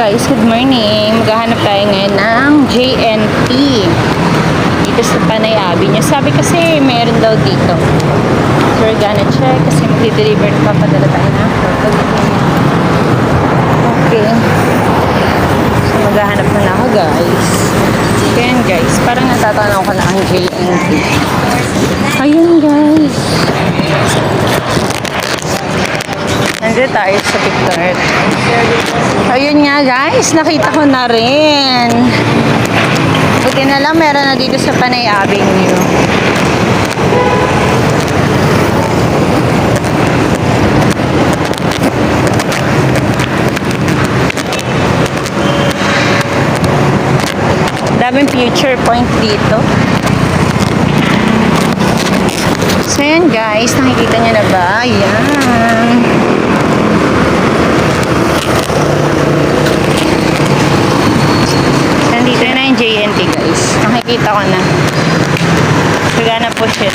guys, good morning. Maghahanap tayo ngayon ng JNT dito sa Panay Avenue. Sabi kasi meron daw dito. So we're gonna check kasi mag-deliver na papadala tayo na. Okay. So maghahanap na ako guys. Ayan guys, parang natatanaw ko na ang JNT. Ayun guys. Nandito tayo sa Victor. Ayun nga guys, nakita ko na rin. Buti na lang meron na dito sa Panay Avenue. Daming future point dito. So yan guys, nakikita niyo na ba? Ayan. Nakikita ko na. Sagana po shit.